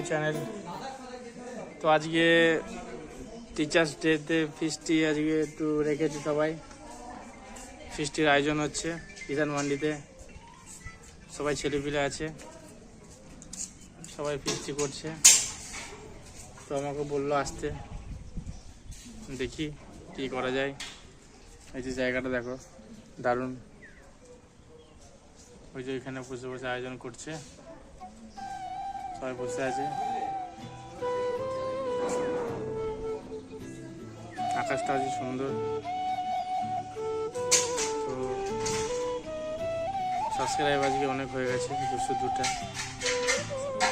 My channel তো আজকে teachers ডেতে ফিস্টি আজকে একটু রেখেছি সবাই। ফিস্টির আয়োজন হচ্ছে কিষান মান্ডিতে সবাই ছেলেপিলে আছে। সবাই ফিস্টি করছে। তো আমাকে বলল আসতে। দেখি কি করা যায়। এই যে জায়গাটা দেখো, দারুণ। ওই যে ওইখানে বসে বসে আয়োজন করছে। সবাই বসে আছে আকাশটা আছে সুন্দর। তো সাবস্ক্রাইব আজকে অনেক হয়ে গেছে দুশো দুটা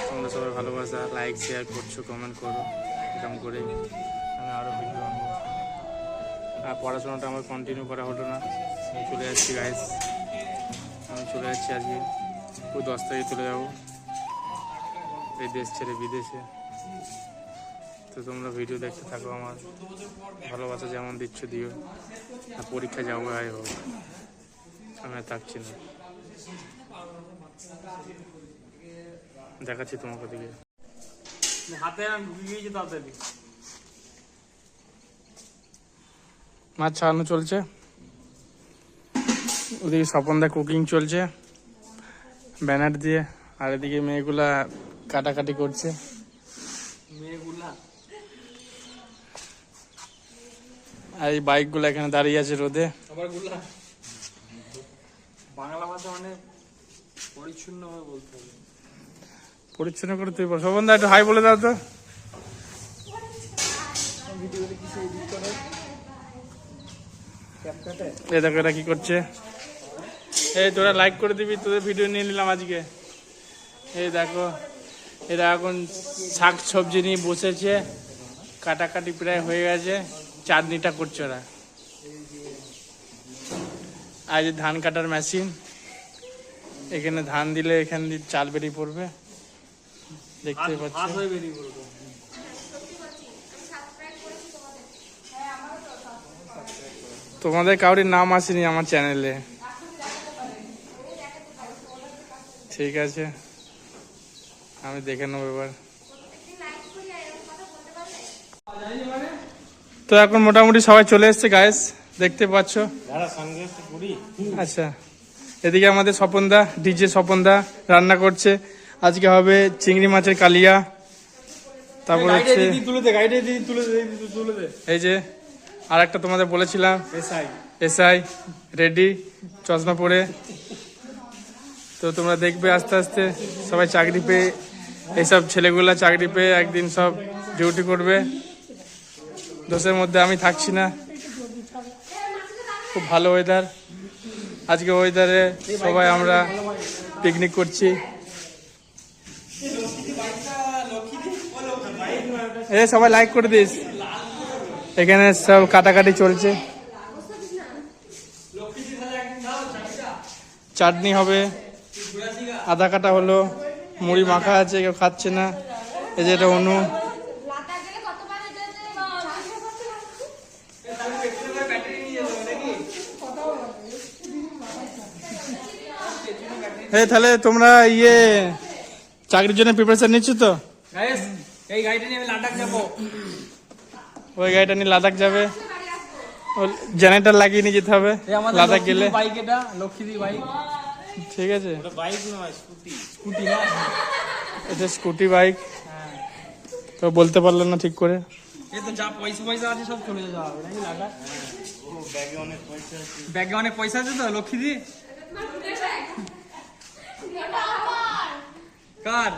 তোমরা সবাই ভালোবাসা লাইক শেয়ার করছ কমেন্ট করো, এরকম করে আমি আরও ভিডিও আনব। আর পড়াশোনাটা আমার কন্টিনিউ করা হলো না। আমি চলে যাচ্ছি গাইস আমি চলে যাচ্ছি আজকে। পুরো দশ তারিখে চলে যাব। এই দেশ ছেড়ে বিদেশে। তো তোমরা ভিডিও দেখতে থাকো আমার। ভালোবাসা যেমন দিচ্ছ দিও। আর পরীক্ষা যাব আয় হোক। আমি আর থাকছি না। দেখাচ্ছি তোমাকে দিকে হাতে তাড়াতাড়ি। মাছ ছাড়ানো চলছে। ওদিকে স্বপনদা কুকিং চলছে। ব্যানার দিয়ে। আর এদিকে মেয়েগুলা কাটাকাটি করছে। আর এই বাইকগুলো এখানে দাঁড়িয়ে আছে রোদে। আবার বাংলা ভাষা মানে পরিচ্ছন্ন বলতে হবে। পরিচ্ছন্ন করে তুই বল। স্বপনদা একটু হাই বলে দাও তো। এ দেখো এরা কি করছে। এই তোরা লাইক করে দিবি তোদের ভিডিও নিয়ে নিলাম আজকে। এই দেখো। এরা এখন শাক সবজি নিয়ে বসেছে কাটাকাটি প্রায় হয়ে গেছে চাটনিটা করছে ওরা। আর যে ধান কাটার মেশিন এখানে ধান দিলে এখান দিয়ে চাল বেরিয়ে পড়বে। দেখতে পাচ্ছি তোমাদের কাউরির নাম আসেনি আমার চ্যানেলে ঠিক আছে। আমি দেখে নেব এবার। তো এখন মোটামুটি সবাই চলে এসছে গায়েস দেখতে পাচ্ছ। আচ্ছা এদিকে আমাদের স্বপনদা ডিজে স্বপনদা রান্না করছে। আজকে হবে চিংড়ি মাছের কালিয়া। তারপর হচ্ছে এই যে আর একটা তোমাদের বলেছিলাম। এসআই। এসআই রেডি চশমা পরে। তো তোমরা দেখবে আস্তে আস্তে সবাই চাকরি পেয়ে, এইসব ছেলেগুলা চাকরি পেয়ে একদিন সব ডিউটি করবে। দোষের মধ্যে আমি থাকছি না। খুব ভালো ওয়েদার আজকে ওয়েদারে সবাই আমরা পিকনিক করছি। এ, সবাই লাইক করে দিস। এখানে সব কাটাকাটি চলছে। চাটনি হবে। আদা কাটা হলো মুড়ি মাখা আছে কেউ খাচ্ছে না। এই যে এটা অনু। লাতা গেলে কতবার এটা যে চারশো করতে লাগছে এই তাহলে তোমরা ইয়ে চাকরির জন্য প্রিপারেশন নিচ্ছ তো? এই গাড়িটা নিয়ে আমি লাদাখ যাব। ওই গাড়িটা নিয়ে লাদাখ যাবে। জেনারেটার লাগিয়ে নিয়ে যেতে হবে। লাদাখ গেলে। বাইক এটা লক্ষ্মীদি বাইক ঠিক আছে। বাইক নয় স্কুটি স্কুটি না? এটা স্কুটি বাইক তো বলতে পারল না ঠিক করে। এই তো যা পয়সা পয়সা আছে সব চলে যাওয়া হবে নাকি লাদাখ ব্যাগে অনেক পয়সা আছে ব্যাগে অনেক পয়সা আছে তো লক্ষ্মীদি? কার?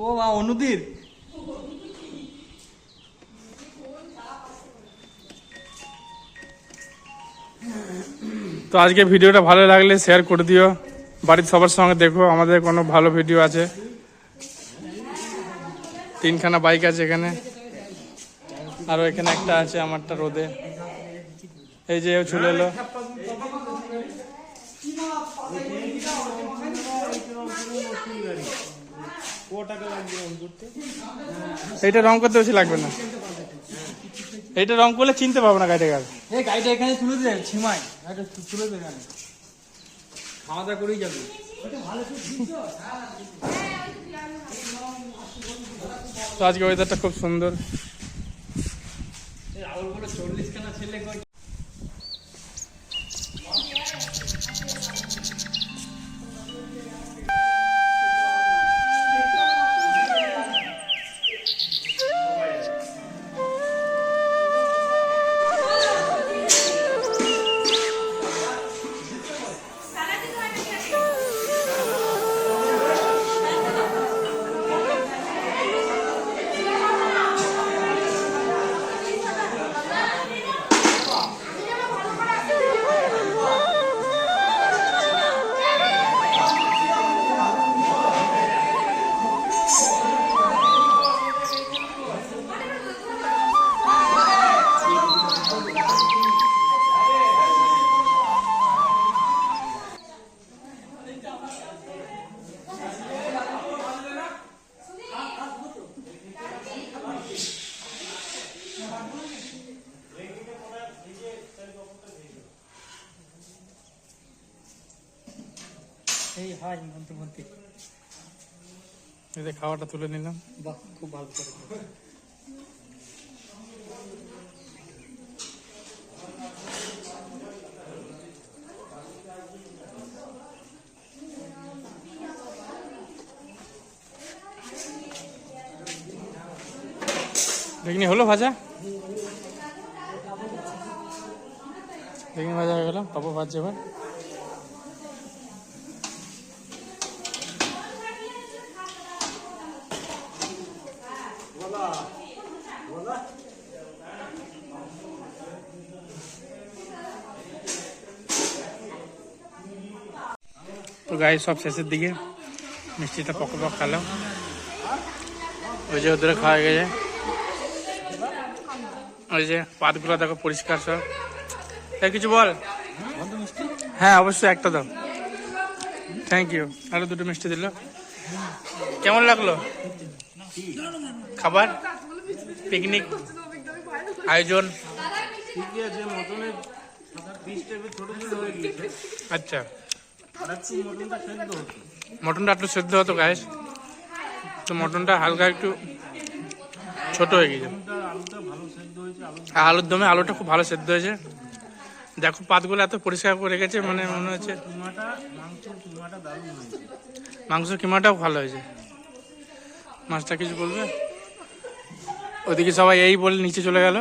ও মা অনুদির? তো আজকে ভিডিওটা ভালো লাগলে শেয়ার করে দিও। বাড়ির সবার সঙ্গে দেখো, আমাদের কোনো ভালো ভিডিও আছে। তিনখানা বাইক আছে এখানে। আরও এখানে একটা আছে আমারটা রোদে। এই যে চলে এলো। এইটা রং করতে বেশি লাগবে না। এইটা রং করলে চিনতে পারব না গাড়িটাকে আর। এই গাড়িটা এখানে তুলে দে ছিমাই। গাড়িটা তুলে দে এখানে। খাওয়া দাওয়া করেই যাবি। তো আজকে ওয়েদারটা খুব সুন্দর। রাহুল বলে চল্লিশ খানা ছেলে কই এই খাওয়াটা তুলে নিলাম। বাহ খুব ভালো করে। বেগনি হলো ভাজা? বেগনি ভাজা হয়ে গেল। পাপা ভাজছে এবার। তো গায়ে সব শেষের দিকে মিষ্টিটা পক পক খেলাম ওই যে ওদের খাওয়া গেছে ওই যে পাতগুলো দেখো পরিষ্কার সব তাই কিছু বল হ্যাঁ অবশ্যই একটা দাও থ্যাংক ইউ আরও দুটো মিষ্টি দিল কেমন লাগল খাবার পিকনিক আয়োজন। ঠিকই আছে মটনের আচ্ছা। মটনটা একটু সেদ্ধ হতো গায়েস তো মটনটা হালকা একটু ছোট হয়ে গেছে। আলুর দমে আলুটা খুব ভালো সেদ্ধ হয়েছে। দেখো পাতগুলো এত পরিষ্কার করে রেখেছে মানে মনে হচ্ছে মাংস কিমাটাও ভালো হয়েছে। মাছটা কিছু বলবে? ওদিকে সবাই এই বলে নিচে চলে গেল।